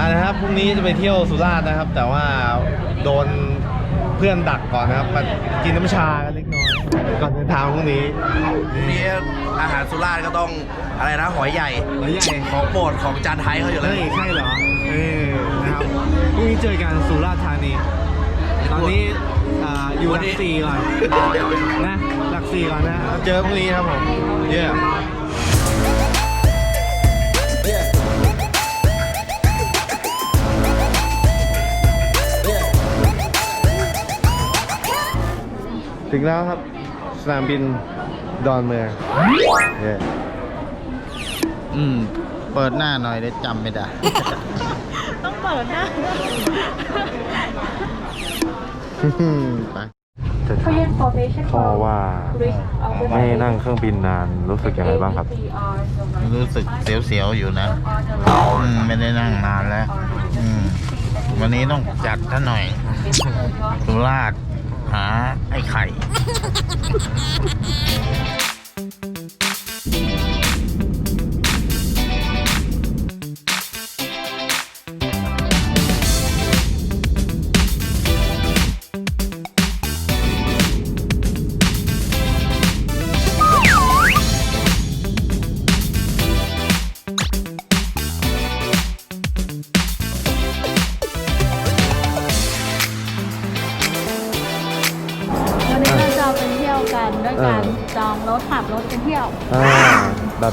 อ่านะครับพรุ่งนี้จะไปเที่ยวสุราษฎร์นะครับ แต่ว่าโดนเพื่อนดักก่อนนะครับมากินน้ำชากันเล็กน้อยก่อนเดินทางพรุ่งนี้พรุ่งนี้อาหารสุราษฎร์ก็ต้องอะไรนะหอยใหญ่หอยใหญ่ของโปรดของจานไทยเขาอยู่แล้วเฮ้ยใช่เหรอเออนะครับพรุ่งนี้เจอกันสุราษฎร์ธานีตอนนี้อ่าอยู่หลักสี่ก่อนนะหลักสี่ก่อนนะเจอพรุ่งนี้ครับผมเยี่ ถึงแล้วครับ สนามบินดอนเมืองเย้อืม เปิดหน้าหน่อยได้จำไม่ได้ ต้องเปิดหน้าไป Korean formation พ่อ for ว่า tourist ไม่นั่งเครื่องบินนานรู้สึกยังไงบ้างครับ รู้สึกเสียวๆอยู่นะอืมไม่ได้นั่งนานแล้วอืมวันนี้ต้องจัดท่าหน่อยสุราษฎร์ หาไอ้ไข่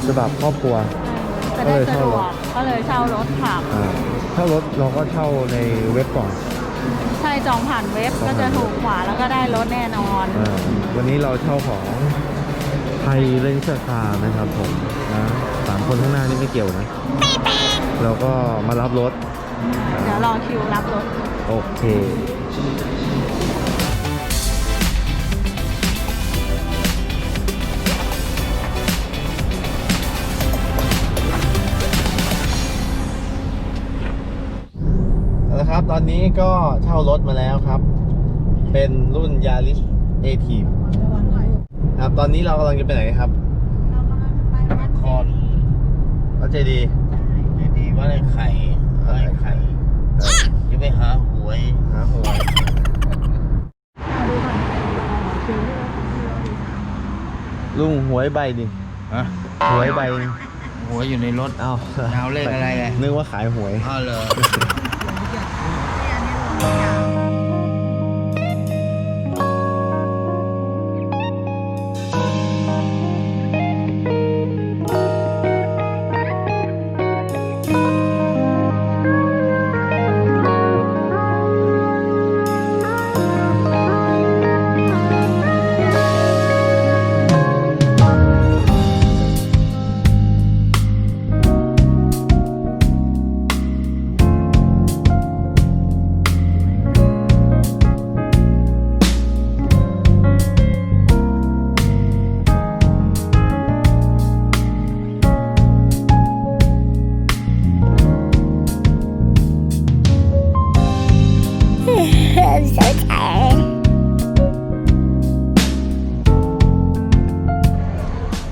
ฉบับครอบครัว จะได้สะดวกก็เลยเช่ารถขับอ่าถ้ารถเราก็เช่าในเว็บก่อน ใช่จองผ่านเว็บก็จะถูกกว่าแล้วก็ได้รถแน่นอนอาวันนี้เราเช่าของไทยเรนเจอร์คาร์นะครับผมนะสามคนข้างหน้านี่ไม่เกี่ยวนะ เราก็มารับรถ เดี๋ยวรอคิวรับรถ โอเค ตอนนี้ก็เช่ารถมาแล้วครับ เป็นรุ่นยาริสเอทีครับ ตอนนี้เรากำลังจะไปไหนครับคอนวัดเจดีย์ดีๆว่าไอ้ไข่ว่าไอ้ไข่จะไปหาหวยหาหวยลุงหวยใบดิฮะหวยใบหวยอยู่ในรถ เอ้าเอาเลขอะไรอะนึกว่าขายหวยอ้าวเหร อ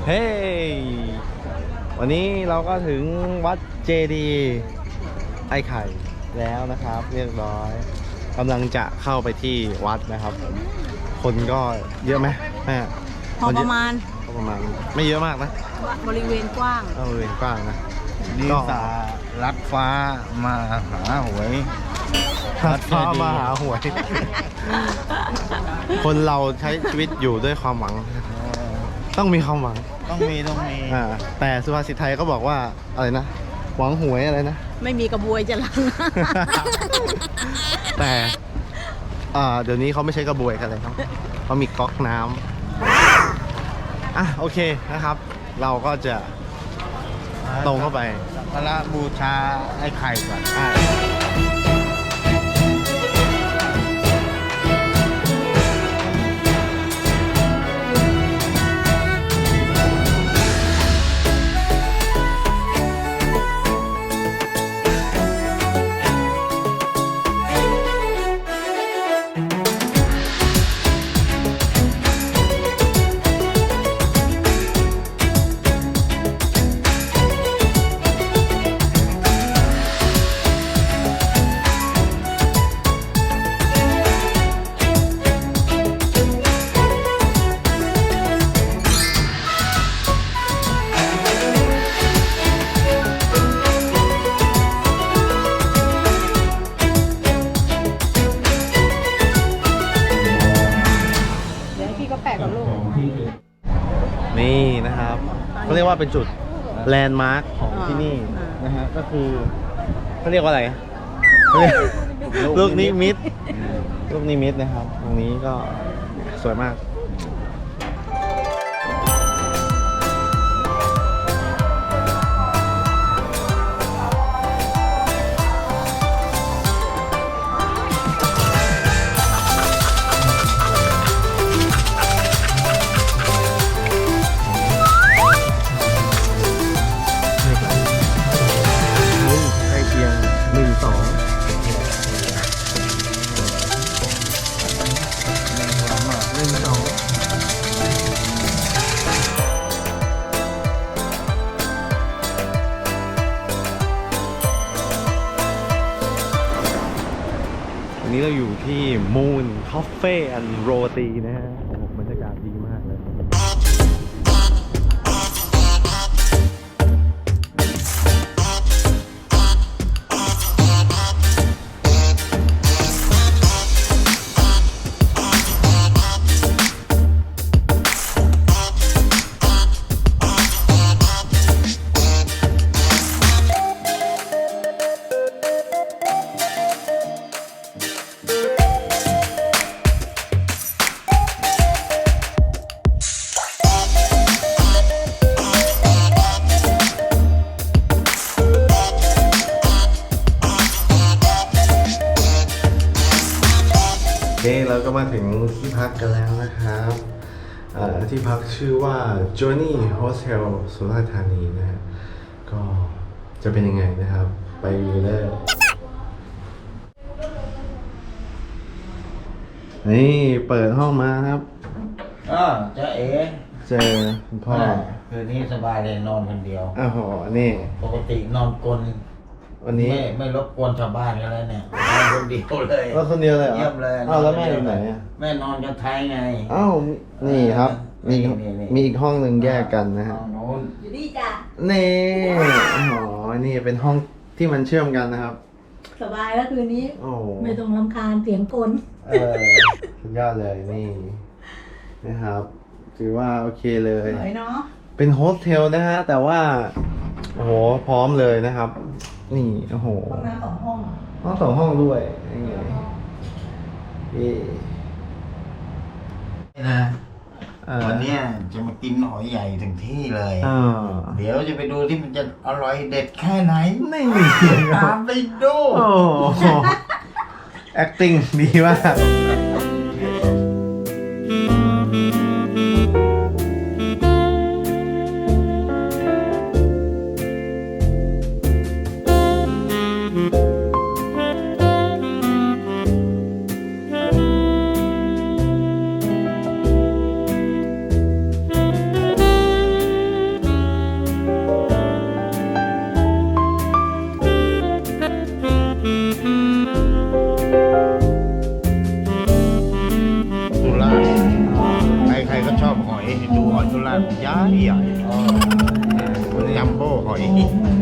เฮ้ยวันนี้เราก็ถึงวัดเจดีย์ไอ้ไข่แล้วนะครับ เรียบร้อยกำลังจะเข้าไปที่วัดนะครับผมคนก็เยอะไหมแม่พอประมาณก็ประมาณไม่เยอะมากนะ บริเวณกว้างก็บริเวณกว้างนะดีสารัดฟ้ามาหาหวยทัดฟ้ามาหาหวย คนเราใช้ชีวิตอยู่ด้วยความหวัง ต้องมีความหวังต้องมีต้องมีอ่าแต่สุภาษิตไทยก็บอกว่าอะไรนะ หวังหวยอะไรนะ ไม่มีกระบวยจะลัง แต่อ่าเดี๋ยวนี้เขาไม่ใช้กระบวยกันเลยครับเขามีก๊อกน้ำอะโอเคนะครับ เราก็จะตรงเข้าไปสักการะบูชาไอ้ไข่ก่อนอะกว่า เป็นจุดแลนด์มาร์คของที่นี่นะฮะก็คือเขาเรียกว่าอะไรเขาเรียกลูกนิมิตลูกนิมิตนะครับ ตรงนี้ก็สวยมากใก เราอยู่ที่มูนคอฟเฟ่แอนโรตีนะฮะ Journey Hotel สุราษฎร์ธานีนะฮะก็จะเป็นยังไงนะครับ ไปดูเลยนี่เปิดห้องมาครับอ่าเจ๊เอ๋เจอคุณพ่อคืนนี้สบายเลยนอนคนเดียว อ้าวโหนี่ ปกตินอนกลนวันนี้ไม่ไม่รบกวนชาวบ้านกันแล้วเนี่ยนอนคนเดียวเลยเราคนเดียวเลยเหรอเยี่ยมเลยอ้าวแล้วแม่อยู่ไหนอะแม่นอนกันไทยไง อ้าวนี่ครับ มีนี่นี่ มีอีกห้องหนึ่งแยกกันนะฮะ ห้องโน้นนี่อ๋อนี่เป็นห้องที่มันเชื่อมกันนะครับ สบายแล้วคืนนี้ โอ้โหไม่ต้องรำคาญเสียงกลเออสุดยอดเลยนี่นะครับ ถือว่าโอเคเลย สวยเนาะเป็นโฮสเทลนะฮะ แต่ว่า โอ้โห พร้อมเลยนะครับ นี่ โอ้โห ห้องน้ำสองห้องห้องสองห้องด้วยยังไงเอ๊ะนะ เอ่อวันเนี้ยจะมากินหอยใหญ่ถึงที่เลยอ่าเดี๋ยวจะไปดูที่มันจะอร่อยเด็ดแค่ไหนนี่ตามไปดู โอ้โห acting ดีมาก อย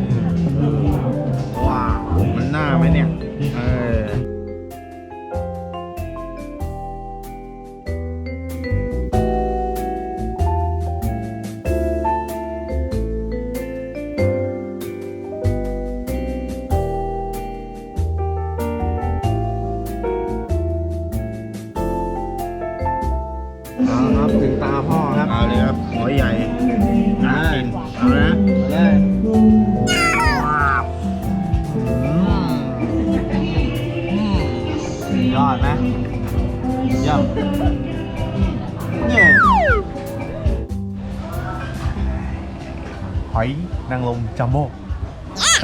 จัมโบ้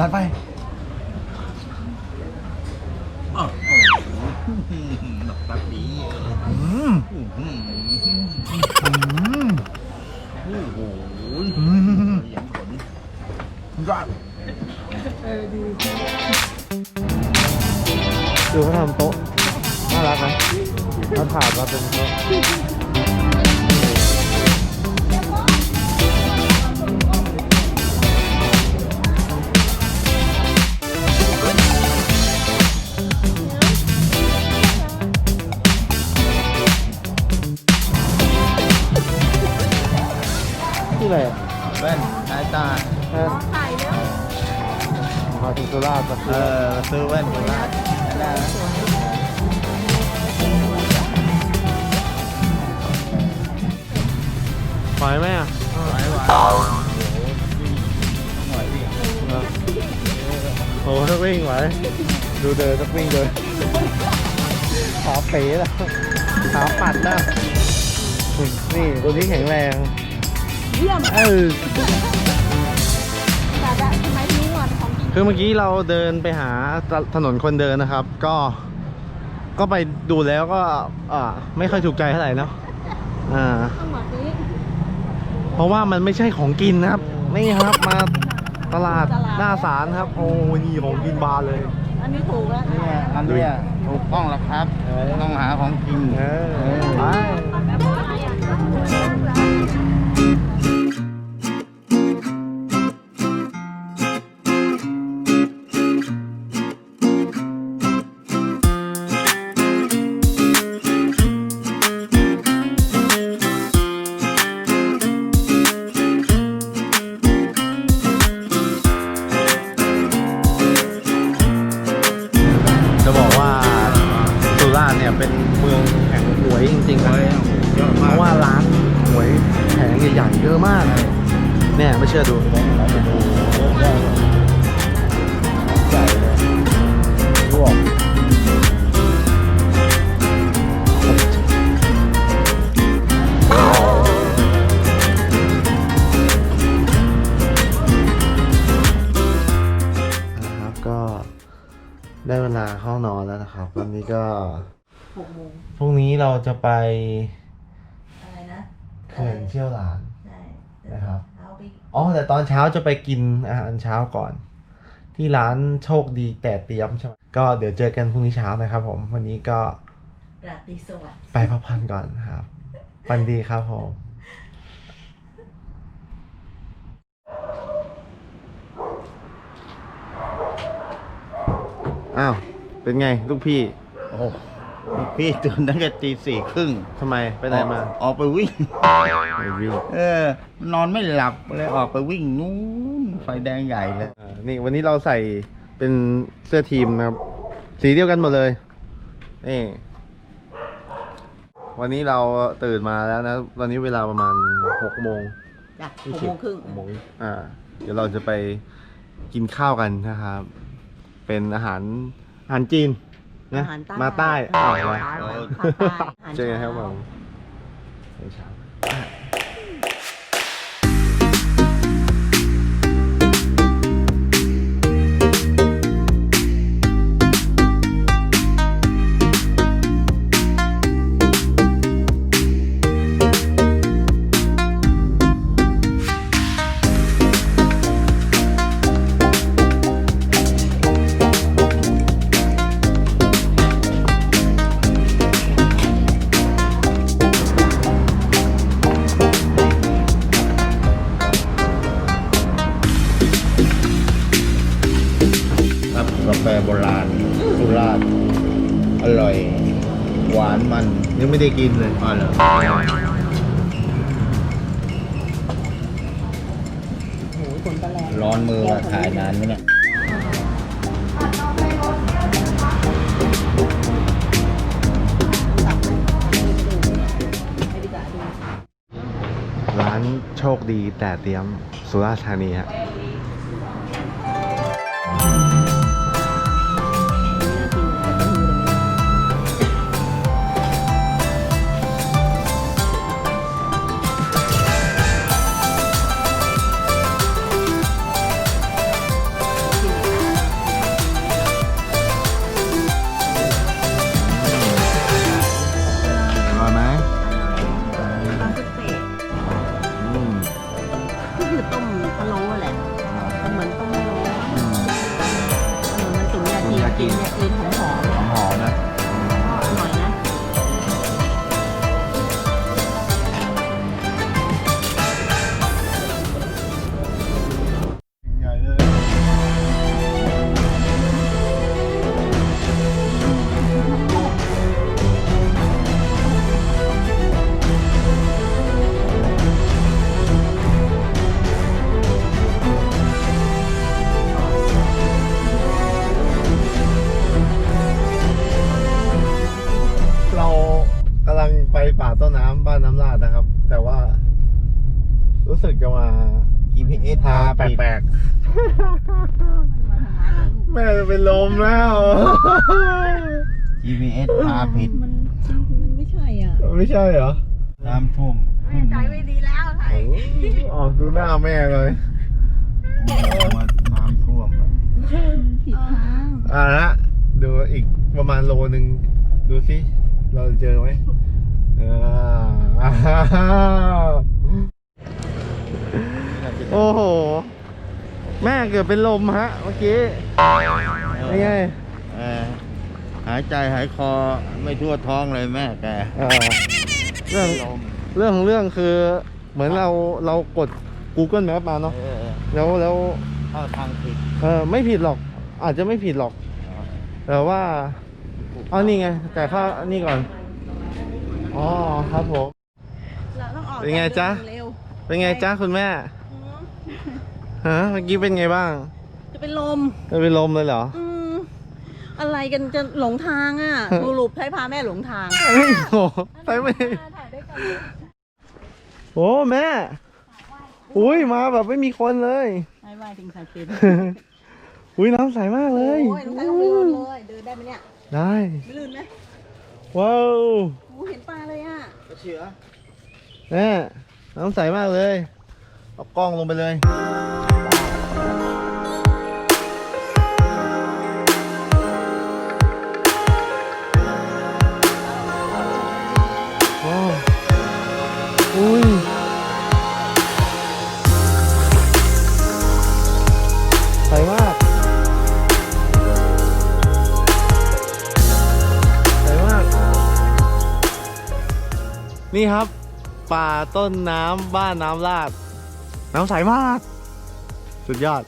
ตัดไปตัดดีอืมอืมโอ้โหอยียบขนยอดดูเขาทำโต๊ะน่ารักนะเขาถาดมาเป็นโต๊ะ เออซื้อแว่นสุราษฎร์ได้นะไหวไหมอะไหวไหวโอ้ถ้าวิ่งไหวดูเดินถ้าวิ่งเดินขาเป๋แล้วขาปัดนะนี่ตัวนี้แข็งแรงเยี่ยมเออ คือเมื่อกี้เราเดินไปหาตถนนคนเดินนะครับ ก็ก็ไปดูแล้วก็อ่าไม่ค่อยถูกใจเท่าไหร่เนาะอ่าต้องแบบนี้เพราะว่ามันไม่ใช่ของกินนะครับนี่ครับมาตลาดหน้าศาลครับ โอ้นี่ของกินบาร์เลย อันนี้ถูกแล้วเนี่ยอันเนี้ยถูกต้องแล้วครับ ต้องหาของกินเออไปากเนี่ยไม่เชื่อดูใหญ่เลยรวบนะครับก็ได้เวลาเข้านอนแล้วนะครับ วันนี้ก็หกโมงพรุ่งนี้เราจะไป อะไรนะเขื่อนเชี่ยวหลานใช่ นะครับ เอาไปอ๋อแต่ตอนเช้าจะไปกินอาหารเช้าก่อน ที่ร้านโชคดีแต่เตรียมใช่ไหมก็เดี๋ยวเจอกันพรุ่งนี้เช้านะครับผมวันนี้ก็ราตรีสวัสดิ์ไปพักผ่อนก่อนครับปันดีครับผมอ้าวเป็นไงลูกพี่ โอ้ พี่ตื่นตั้งแต่ตีสี่ครึ่งทำไมไปไหนมา ออกไปวิ่ง ไปวิ่งเออ นอนไม่หลับเลยออกไปวิ่งนู้นไฟแดงใหญ่เลยอ่านี่วันนี้เราใส่เป็นเสื้อทีมนะครับ สีเดียวกันหมดเลย นี่ วันนี้เราตื่นมาแล้วนะ ตอนนี้เวลาประมาณหกโมง จ้ะหกโมงครึ่งหกโมงอ่า เดี๋ยวเราจะไปกินข้าวกันนะครับ เป็นอาหารอาหารจีน นะอาหารใต้มาใต้อาอ่าหารวะใต้อาหารใต้อาหารเจอกันครับเช้าผมเจอกันเช้า ไม่ได้กินเลยอ๋อเหรอโอ้โหฝนตะแรงร้อนมือมาถ่ายนานไหมเนี่ยไม่ดีกว่าดูร้านโชคดีแต่เตรียมสุราษฎร์ธานีฮะ นะครับ แต่ว่า รู้สึกจะมา GPS พาแปลกๆ แม่จะเป็นลมแล้ว GPS พาผิด มันมันไม่ใช่อะ ไม่ใช่เหรอน้ำท่วมใจไม่ดีแล้วไทยออกดูหน้าแม่เลยน้ำท่วมผิดทางอะนะดูอีกประมาณโลหนึ่งดูสิ เราจะเจอไหมอ่า โอ้โห แม่เกือบเป็นลมฮะ เมื่อกี้เป็นไงเออหายใจหายคอไม่ทั่วท้องเลยแม่แกอ่าเรื่องเรื่องของเรื่องคือ เหมือนเราเรากด Google Map มาเนาะเออแล้วแล้วเข้าทางผิดเออไม่ผิดหรอก อาจจะไม่ผิดหรอก แต่ว่าเอานี่ไง แต่ค่านี่ก่อน อ๋อครับผม เราต้องออกเป็นไงจ๊ะ เร็วเป็นไงจ้าคุณแม่ ฮะเมื่อกี้เป็นไงบ้างจะเป็นลมจะเป็นลมเลยเหรอ อืมอะไรกันจะหลงทางอะสรุปให้พาแม่หลงทาง เฮ้ยโอ้ไปไม่โอ้แม่ อุ้ยมาแบบไม่มีคนเลย ไม่ไหวถึงสายเป็นอุ้ยน้ำใสมากเลย โอ้ยน้องไทยต้องไปเดินเลย เดินได้ไหมเนี่ย ได้ ไม่ลื่นไหมว้าว โอ้เห็นปลาเลยอะเชือแม่น้ำใสมากเลย เอากล้องลงไปเลย นี่ครับ ป่าต้นน้ำบ้านน้ำลาด น้ำใสมาก สุดยอด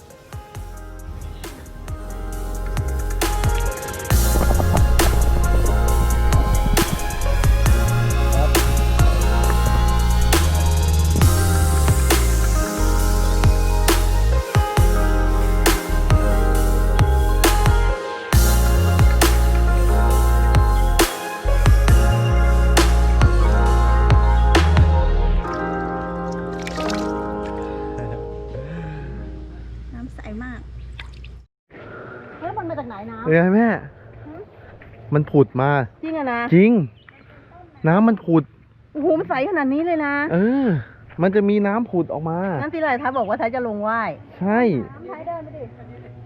มันผุดมาำจริงอะนะจริง น้ำมันผุด โอ้โหมันใสขนาดนี้เลยนะเออ มันจะมีน้ำผุดออกมา นั่นที่ไรท้ายบอกว่าท้ายจะลงไหว้ใช่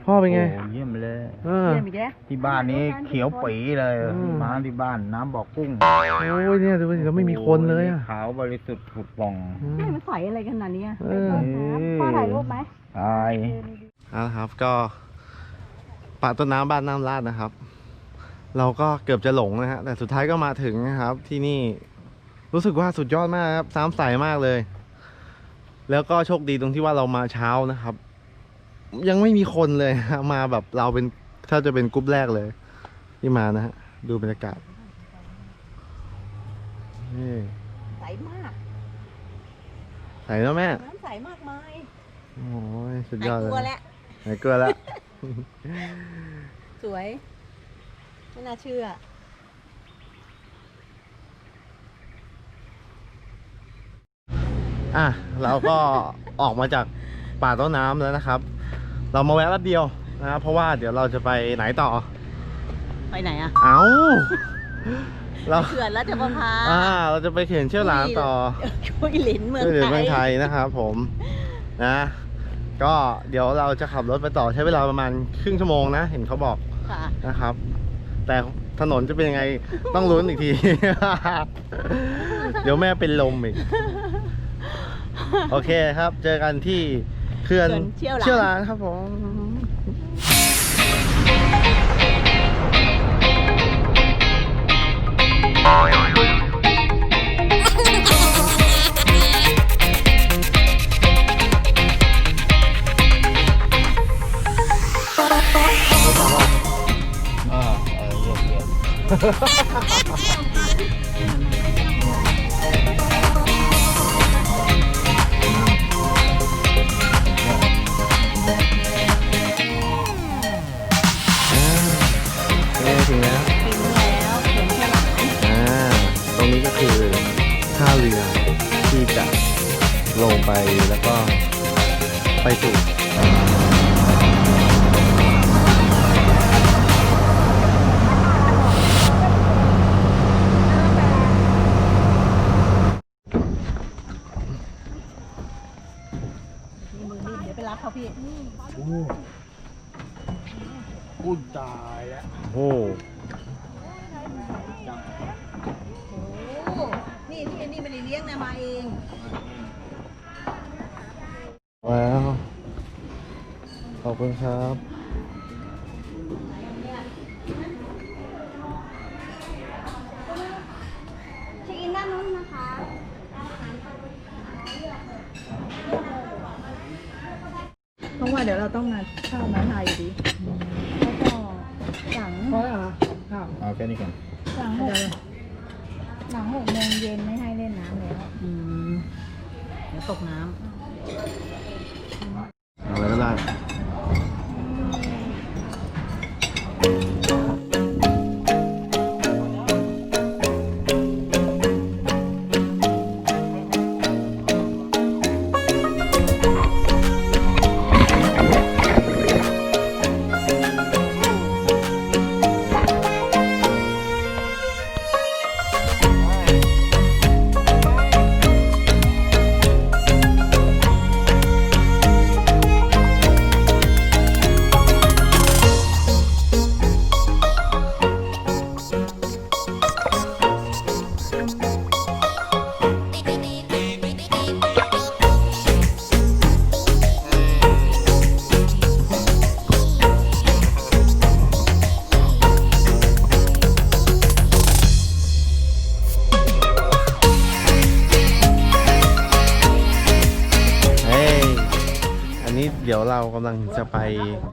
พ่อเป็นไง โอ้เยี่ยมเลย เออ เยี่ยมอีกแล้วที่บ้านนี้เขียวปีเลยอืม มาที่บ้านน้ำบอกกุ้งโอ้ยเนี่ยดูสิแล้วไม่มีคนเลยอะขาวบริสุทธิ์ผุดป่องอืม นี่มันใสอะไรขนาดนี้อะเออ พ่อถ่ายรูปไหม ตาย เอาละครับก็ป่าต้นน้ำบ้านน้ำลาดนะครับ เราก็เกือบจะหลงนะฮะแต่สุดท้ายก็มาถึงนะครับ ที่นี่รู้สึกว่าสุดยอดมากครับน้ำใสมากเลย แล้วก็โชคดีตรงที่ว่าเรามาเช้านะครับ ยังไม่มีคนเลยฮะมาแบบเราเป็นถ้าจะเป็นกรุ๊ปแรกเลย ที่มานะฮะดูบรรยากาศนี่ใสมากใสแล้วแม่น้ำใสมากมายโอ้ยสุดหายยอดกเลยลัวแล้วหายกลัวแล้ว สวย ไม่น่าเชื่อ อะเราก็ ออกมาจากป่าต้นน้ำแล้วนะครับ เรามาแวะแป๊บเดียวนะครับเพราะว่าเดี๋ยวเราจะไปไหนต่อ ไปไหนอะเอาเราเขื่อนแล้วจะมาพาอ่าเราจะไปเขียนเชี่ยวหลานต่อช่วยหลินเมืองช่วยเหลือไทเมือยงไทยนะครับผมนะ ก็เดี๋ยวเราจะขับรถไปต่อใช้เวลาประมาณครึ่งชั่วโมงนะ เห็นเขาบอกค่ะนะครับ แต่ถนนจะเป็นยังไงต้องลุ้นอีกที เดี๋ยวแม่เป็นลมอีก โอเคครับ เจอกันที่เขื่อนเขื่อนเชี่ยวหลานหลานครับผมอ่ ハハハハ เลี้ยงเนี่ยมาเองว้าว ขอบคุณครับ กำลังจะไป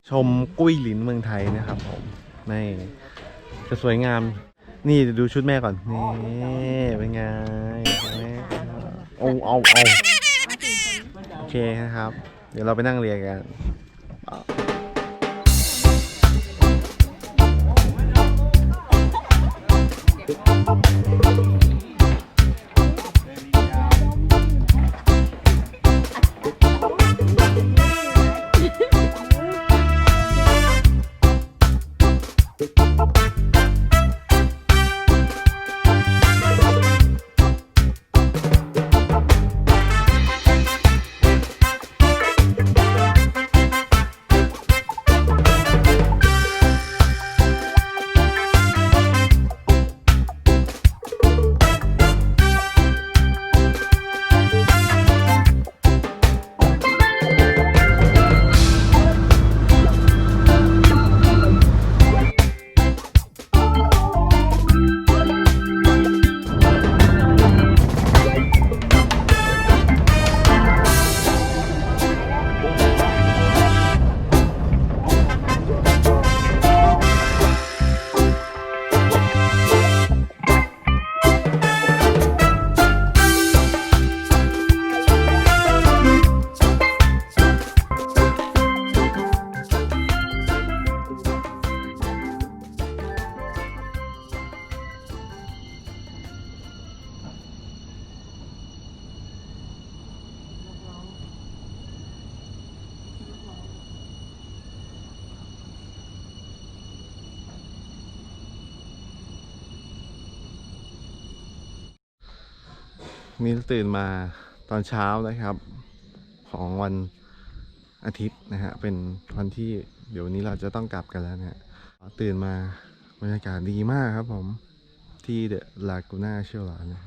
ชมกุ้ยหลินเมืองไทยนะครับผมนี่จะสวยงาม นี่ดูชุดแม่ก่อน นี่เป็นไงแม่เอาเอาเอาโอเคนะครับ เดี๋ยวเราไปนั่งเรียนกัน ตื่นมาตอนเช้านะครับ ของวันอาทิตย์นะฮะเป็นวันที่เดี๋ยวนี้เราจะต้องกลับกันแล้วเนี่ยตื่นมาบรรยากาศดีมากครับผมที่เดอะลากูน่าเชียวหลานนะ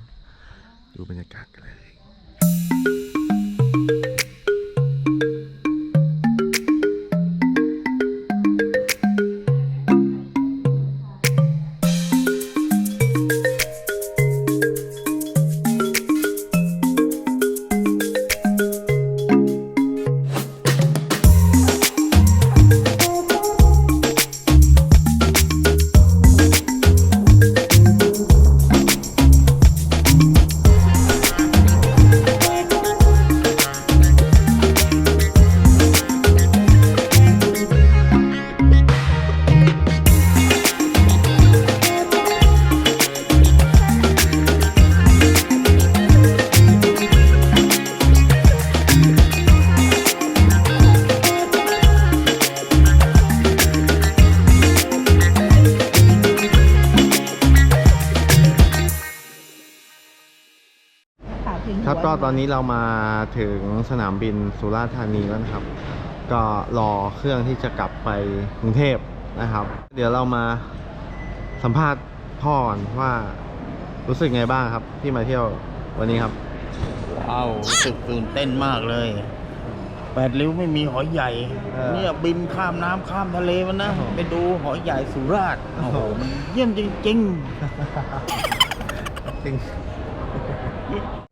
ดูบรรยากาศกันเลย ตอนนี้เรามาถึงสนามบินสุราษฎร์ธานีแล้วนะครับ ก็รอเครื่องที่จะกลับไปกรุงเทพนะครับ เดี๋ยวเรามาสัมภาษณ์พ่อก่อนว่ารู้สึกไงบ้างครับ ที่มาเที่ยววันนี้ครับ ว้าวรู้สึกตื่นเต้นมากเลย แปดริ้วไม่มีหอยใหญ่ เออเนี่ยบินข้ามน้ำข้ามทะเลมันนะ โอ้โห ไปดูหอยใหญ่สุราษฎร์โอ้โหมันเยี่ยมจริงจริง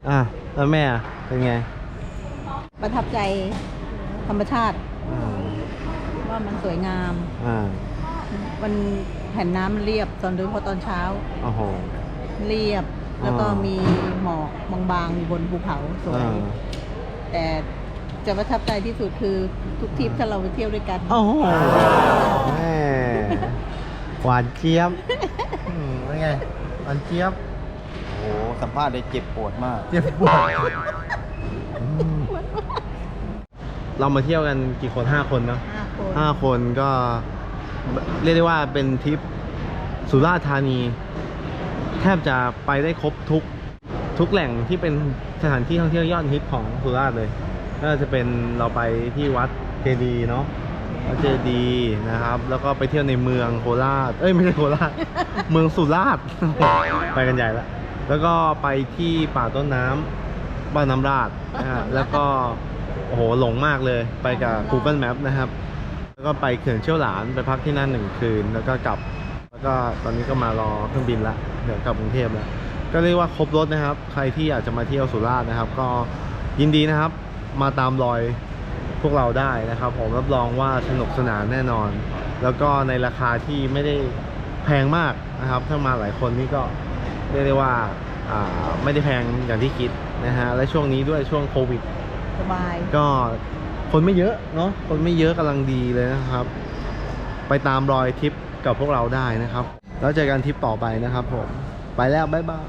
อะแล้วแม่อะเป็นไงประทับใจธรรมชาติอ่าว่ามันสวยงาม อ่ามันแผ่นน้ำมันเรียบตอนโดยเฉพาะตอนเช้า โอ้โห เรียบแล้วก็อ่ามี มีหมอกบางๆอยู่บนภูเขาสวย อ่าแต่จะประทับใจที่สุดคือทุกทริปถ้าเราไปเที่ยวด้วยกัน โอ้โหแม่หวานเจี๊ยบอืมเป็นไงหวานเจี๊ยบโอ้โหสัมภาษณ์ได้เจ็บปวดมาก เจี๊ยบปวดอืมเรามาเที่ยวกันกี่คนห้าคนเนาะห้าคนห้าคนก็เรียกได้ว่าเป็นทริปสุราษฎร์ธานี แทบจะไปได้ครบทุกทุกแหล่งที่เป็นสถานที่ท่องเที่ยวยอดฮิตของสุราษฎร์เลยก็จะเป็นเราไปที่วัดเจดีย์เนาะวัดเจดีย์นะครับ แล้วก็ไปเที่ยวในเมืองโคราชเอ้ยไม่ใช่โคราช เมืองสุราษฎร์ ไปกันใหญ่ละ แล้วก็ไปที่ป่าต้นน้ำบ้านน้ำราดนะฮะแล้วก็โอ้โหหลงมากเลยไปกับ Google Map นะครับ แล้วก็ไปเขื่อนเชี่ยวหลานไปพักที่นั่นหนึ่งคืน แล้วก็กลับ แล้วก็ตอนนี้ก็มารอเครื่องบินละเดี๋ยวกลับกรุงเทพแล้วก็เรียกว่าครบรถนะครับ ใครที่อยากจะมาเที่ยวสุราษฎร์นะครับ ก็ยินดีนะครับ มาตามรอยพวกเราได้นะครับ ผมรับรองว่าสนุกสนานแน่นอน แล้วก็ในราคาที่ไม่ได้แพงมากนะครับ ถ้ามาหลายคนนี่ก็ เรียกได้ว่าอ่าไม่ได้แพงอย่างที่คิดนะฮะและช่วงนี้ด้วยช่วงโควิดสบายก็คนไม่เยอะเนาะคนไม่เยอะกำลังดีเลยนะครับ ไปตามรอยทริปกับพวกเราได้นะครับ แล้วเจอกันทริปต่อไปนะครับผม ไปแล้วบ๊ายบาย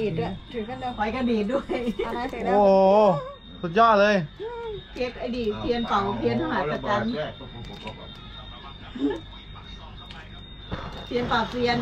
ดีดด้วยถือกันเดียวไฟกระดีดด้วย เอานะถือโอ้แล้วโหสุดยอดเลย เค้กไอ้ดีเทียนเป่าเทียนมหาประจันเทียนเป่าเทียน